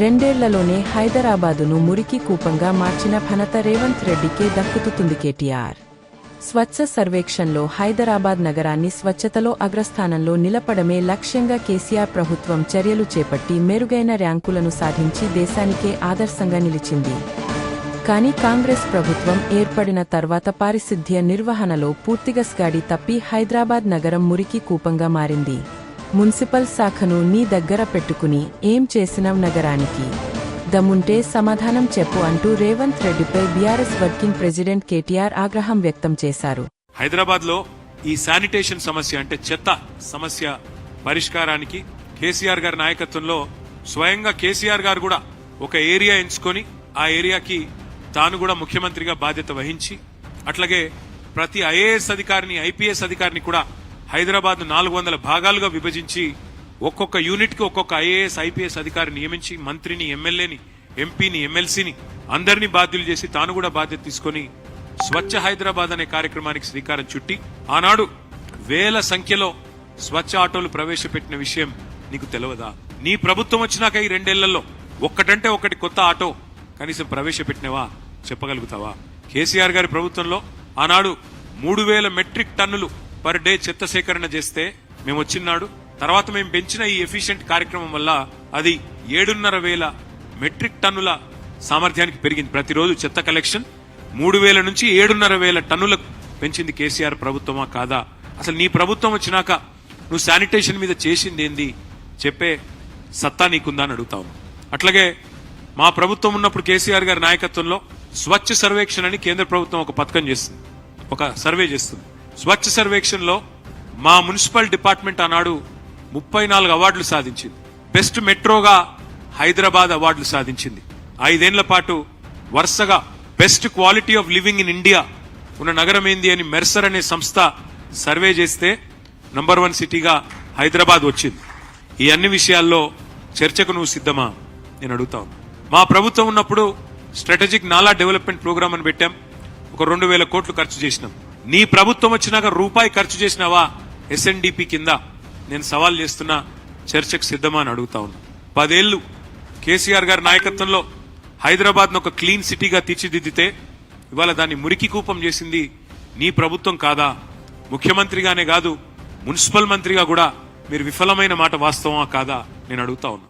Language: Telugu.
రెండేళ్ళలోనే హైదరాబాదును మురికి కూపంగా మార్చిన ఘనత రేవంత్ రెడ్డికే దక్కుతుంది కేటీఆర్. స్వచ్ఛ సర్వేక్షణలో హైదరాబాద్ నగరాన్ని స్వచ్ఛతలో అగ్రస్థానంలో నిలపడమే లక్ష్యంగా కేసీఆర్ ప్రభుత్వం చర్యలు చేపట్టి మెరుగైన ర్యాంకులను సాధించి దేశానికే ఆదర్శంగా నిలిచింది. కానీ కాంగ్రెస్ ప్రభుత్వం ఏర్పడిన తర్వాత పారిశుద్ధ్య నిర్వహణలో పూర్తిగా స్గాడి తప్పి హైదరాబాద్ నగరం మురికి కూపంగా మారింది. మున్సిపల్ శాఖను నీ దగ్గర పెట్టుకుని ఏం చేసినాం నగరానికి? దమ్ముంటే సమాధానం చెప్పు అంటూ రేవంత్ రెడ్డిపై బీఆర్ఎస్ వర్కింగ్ ప్రెసిడెంట్ కేటీఆర్ ఆగ్రహం వ్యక్తం చేశారు. హైదరాబాద్లో ఈ శానిటేషన్ సమస్య అంటే చెత్త సమస్య పరిష్కారానికి కేసీఆర్ గారి నాయకత్వంలో స్వయంగా కేసీఆర్ గారు కూడా ఒక ఏరియా ఎంచుకొని ఆ ఏరియాకి తాను కూడా ముఖ్యమంత్రిగా బాధ్యత వహించి అట్లాగే ప్రతి ఐఏఎస్ అధికారిని ఐపీఎస్ అధికారిని కూడా హైదరాబాద్ నాలుగు వందల భాగాలుగా విభజించి ఒక్కొక్క యూనిట్కి ఒక్కొక్క ఐఏఎస్ ఐపీఎస్ అధికారిని నియమించి మంత్రిని ఎమ్మెల్యేని ఎంపీని ఎమ్మెల్సీని అందరినీ బాధ్యులు చేసి తాను కూడా బాధ్యత తీసుకొని స్వచ్ఛ హైదరాబాద్ అనే కార్యక్రమానికి శ్రీకారం చుట్టి ఆనాడు వేల సంఖ్యలో స్వచ్ఛ ఆటోలు ప్రవేశపెట్టిన విషయం నీకు తెలియదా నీ ప్రభుత్వం వచ్చినాక ఈ రెండేళ్ళలో ఒక్కటంటే ఒకటి కొత్త ఆటో కనీసం ప్రవేశపెట్టినవా? చెప్పగలుగుతావా? కేసీఆర్ గారి ప్రభుత్వంలో ఆనాడు మూడు వేల మెట్రిక్ టన్నులు పర్ డే చెత్త సేకరణ చేస్తే మేము వచ్చినాడు తర్వాత మేము పెంచిన ఈ ఎఫిషియెంట్ కార్యక్రమం వల్ల అది ఏడున్నర వేల మెట్రిక్ టన్నుల సామర్థ్యానికి పెరిగింది. ప్రతిరోజు చెత్త కలెక్షన్ మూడు వేల నుంచి ఏడున్నర వేల టన్నులకు పెంచింది కేసీఆర్ ప్రభుత్వమా కాదా? అసలు నీ ప్రభుత్వం వచ్చినాక నువ్వు శానిటేషన్ మీద చేసింది ఏంది? చెప్పే సత్తా నీకుందా అని అడుగుతావు అట్లాగే మా ప్రభుత్వం ఉన్నప్పుడు కేసీఆర్ గారి నాయకత్వంలో స్వచ్ఛ సర్వేక్షణ అని కేంద్ర ప్రభుత్వం ఒక పథకం చేస్తుంది. ఒక సర్వే చేస్తుంది. స్వచ్ఛ సర్వేక్షణలో మా మున్సిపల్ డిపార్ట్మెంట్ ఆనాడు ముప్పై నాలుగు అవార్డులు సాధించింది. బెస్ట్ మెట్రోగా హైదరాబాద్ అవార్డులు సాధించింది. ఐదేళ్ళ పాటు వరుసగా best quality of living in India ఉన్న నగరం ఏంది అని మెర్సర్ అనే సంస్థ సర్వే చేస్తే నంబర్ వన్ సిటీగా హైదరాబాద్ వచ్చింది. ఈ అన్ని విషయాల్లో చర్చకు నువ్వు సిద్ధమా? నేను అడుగుతాను మా ప్రభుత్వం ఉన్నప్పుడు స్ట్రాటజిక్ నాలా డెవలప్మెంట్ ప్రోగ్రామ్ అని పెట్టాం. ఒక రెండు వేల కోట్లు ఖర్చు చేసినాం. నీ ప్రభుత్వం వచ్చినాక రూపాయి ఖర్చు చేసినావా? ఎస్ఎన్డిపి కింద నేను సవాల్ చేస్తున్నా చర్చకు సిద్ధమా అని అడుగుతా ఉన్నా. పదేళ్ళు కేసీఆర్ గారి నాయకత్వంలో హైదరాబాద్ ఒక క్లీన్ సిటీగా తీర్చిదిద్దితే ఇవాళ దాన్ని మురికి కూపం చేసింది నీ ప్రభుత్వం కాదా? ముఖ్యమంత్రిగానే కాదు మున్సిపల్ మంత్రిగా కూడా మీరు విఫలమైన మాట వాస్తవమా కాదా? నేను అడుగుతా ఉన్నా.